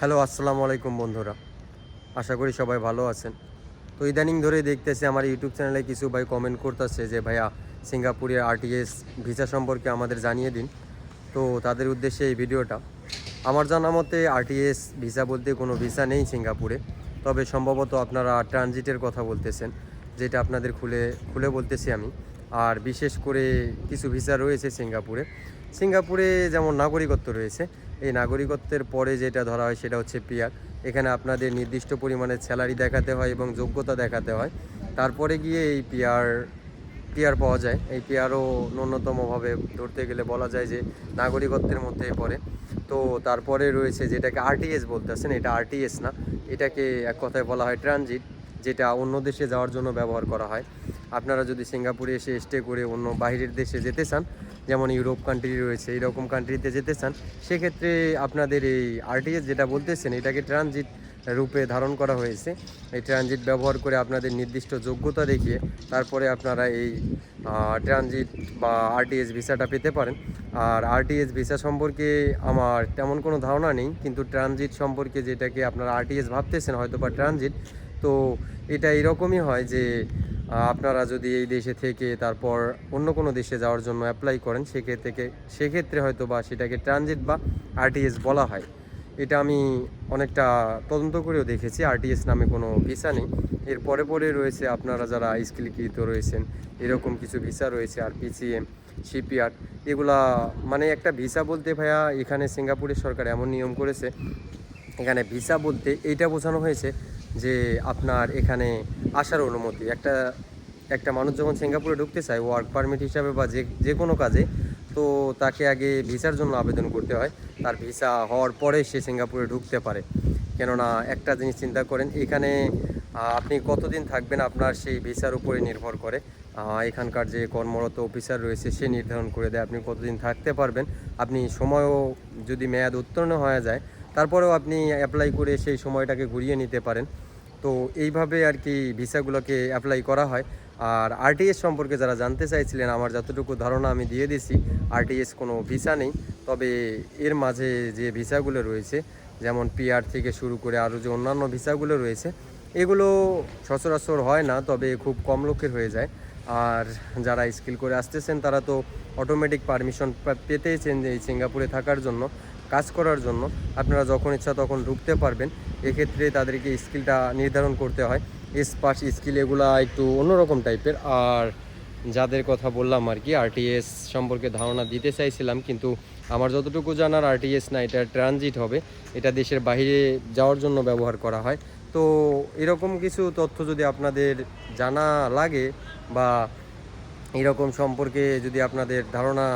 Hello, আসসালামু আলাইকুম বন্ধুরা। আশা করি সবাই ভালো আছেন। তো ইদানিং ধরে দেখতেছি আমার ইউটিউব চ্যানেলে কিছু ভাই কমেন্ট করতেছে যে, ভাইয়া, সিঙ্গাপুরের আরটিএস ভিসা সম্পর্কে আমাদের জানিয়ে দিন। তো তাদের উদ্দেশ্যে এই ভিডিওটা। আমার জানা মতে আরটিএস ভিসা বলতে কোনো ভিসা নেই সিঙ্গাপুরে। তবে সম্ভবত আপনারা ট্রানজিটের কথা বলতেছেন, যেটা আপনাদের খুলে খুলে বলতেছি আমি। আর বিশেষ করে কিছু ভিসা রয়েছে সিঙ্গাপুরে। সিঙ্গাপুরে যেমন নাগরিকত্ব রয়েছে, এই নাগরিকত্বের পরে যেটা ধরা হয় সেটা হচ্ছে পিয়ার এখানে আপনাদের নির্দিষ্ট পরিমাণে স্যালারি দেখাতে হয় এবং যোগ্যতা দেখাতে হয়। তারপরে গিয়ে এই পিয়ার পিয়ার পাওয়া যায়। এই পিয়ারও ন্যূনতমভাবে ধরতে গেলে বলা যায় যে নাগরিকত্বের মধ্যে পড়ে। তো তারপরে রয়েছে যেটাকে আরটিএস বলতেছেন এটা আরটিএস না। এটাকে এক কথায় বলা হয় ট্রানজিট যেটা অন্য দেশে যাওয়ার জন্য ব্যবহার করা হয়। আপনারা যদি সিঙ্গাপুরে এসে স্টে করে অন্য বাইরের দেশে যেতে চান, যেমন ইউরোপ কান্ট্রি রয়েছে এইরকম কান্ট্রিতে যেতে চান, সেক্ষেত্রে আপনাদের এই আরটিএস যেটা বলতেছেন, এটাকে ট্রানজিট রূপে ধারণ করা হয়েছে। এই ট্রানজিট ব্যবহার করে আপনাদের নির্দিষ্ট যোগ্যতা দেখিয়ে তারপরে আপনারা এই ট্রানজিট বা আরটিএস ভিসাটা পেতে পারেন। আর আরটিএস ভিসা সম্পর্কে আমার তেমন কোনো ধারণা নেই, কিন্তু ট্রানজিট সম্পর্কে যেটাকে আপনারা আরটিএস ভাবতেছেন হয়তো বা ট্রানজিট তো এটা এরকমই হয় যে আপনারা যদি এই দেশে থেকে তারপর অন্য কোনো দেশে যাওয়ার জন্য অ্যাপ্লাই করেন, সেক্ষেত্রে সেক্ষেত্রে হয়তো বা সেটাকে ট্রানজিট বা আরটিএস বলা হয়। এটা আমি অনেকটা তদন্ত করেও দেখেছি আরটিএস নামে কোনো ভিসা নেই। এর পরে পরে রয়েছে আপনারা যারা স্কিলকৃত রয়েছেন, এরকম কিছু ভিসা রয়েছে আর পিসিএম সিপিআর এগুলা মানে একটা ভিসা বলতে ভাইয়া এখানে সিঙ্গাপুরের সরকার এমন নিয়ম করেছে, এখানে ভিসা বলতে এইটা বোঝানো হয়েছে যে আপনার এখানে আসার অনুমতি। একটা একটা মানুষ যখন সিঙ্গাপুরে ঢুকতে চায় ওয়ার্ক পারমিট হিসাবে বা যে যে কোনো কাজে, তো তাকে আগে ভিসার জন্য আবেদন করতে হয়। তার ভিসা হওয়ার পরে সে সিঙ্গাপুরে ঢুকতে পারে। কেননা একটা জিনিস চিন্তা করেন, এখানে আপনি কতদিন থাকবেন আপনার সেই ভিসার উপরে নির্ভর করে। এখানকার যে কর্মরত অফিসার রয়েছে, সে নির্ধারণ করে দেয় আপনি কতদিন থাকতে পারবেন। আপনি সময়ও যদি মেয়াদ উত্তীর্ণ হয়ে যায়, তারপরেও আপনি অ্যাপ্লাই করে সেই সময়টাকে ঘুরিয়ে নিতে পারেন। তো এইভাবে আর কি ভিসাগুলোকে অ্যাপ্লাই করা হয়। আর আরটিএস সম্পর্কে যারা জানতে চাইছিলেন, আমার যতটুকু ধারণা আমি দিয়ে দিছি আরটিএস কোনো ভিসা নেই। তবে এর মাঝে যে ভিসাগুলো রয়েছে, যেমন পিআর থেকে শুরু করে আরও যে অন্যান্য ভিসাগুলো রয়েছে, এগুলো সচরাচর হয় না, তবে খুব কম লোকের হয়ে যায়। আর যারা স্কিল করে আসতেছেন, তারা তো অটোমেটিক পারমিশন পেতেইছেন যে এই সিঙ্গাপুরে থাকার জন্য। কাজ করার জন্য আপনারা যখন ইচ্ছা তখন ঢুকতে পারবেন। এক্ষেত্রে তাদেরকে স্কিলটা নির্ধারণ করতে হয়। স্পাস স্কিল এগুলা একটু অন্যরকম টাইপের। আর যাদের কথা বললাম আর কি আরটিএস সম্পর্কে ধারণা দিতে চাইছিলাম, কিন্তু আমার যতটুকু জানার আরটিএস না, এটা ট্রানজিট হবে। এটা দেশের বাইরে যাওয়ার জন্য ব্যবহার করা হয়। তো এরকম কিছু তথ্য যদি আপনাদের জানা লাগে বা এরকম সম্পর্কে যদি আপনাদের ধারণা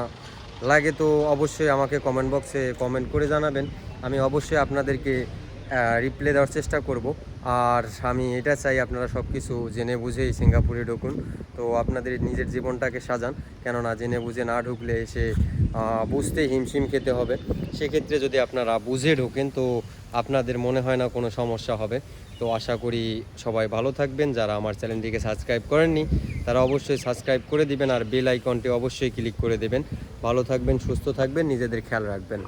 লাগে তো অবশ্যই আমাকে কমেন্ট বক্সে কমেন্ট করে জানাবেন। আমি অবশ্যই আপনাদেরকে রিপ্লে দেওয়ার চেষ্টা করব। আর আমি এটা চাই আপনারা সব কিছু জেনে বুঝেই সিঙ্গাপুরে ঢুকুন। তো আপনাদের নিজের জীবনটাকে সাজান। কেননা জেনে বুঝে না ঢুকলে এসে আহ, বুঝতে হিমশিম খেতে হবে। সেক্ষেত্রে যদি আপনারা বুঝে ঢোকেন তো আপনাদের মনে হয় না কোনো সমস্যা হবে। তো আশা করি সবাই ভালো থাকবেন। যারা আমার চ্যানেলটিকে সাবস্ক্রাইব করেননি তারা অবশ্যই সাবস্ক্রাইব করে দিবেন আর বেল আইকনটি অবশ্যই ক্লিক করে দেবেন। ভালো থাকবেন, সুস্থ থাকবেন, নিজেদের খেয়াল রাখবেন।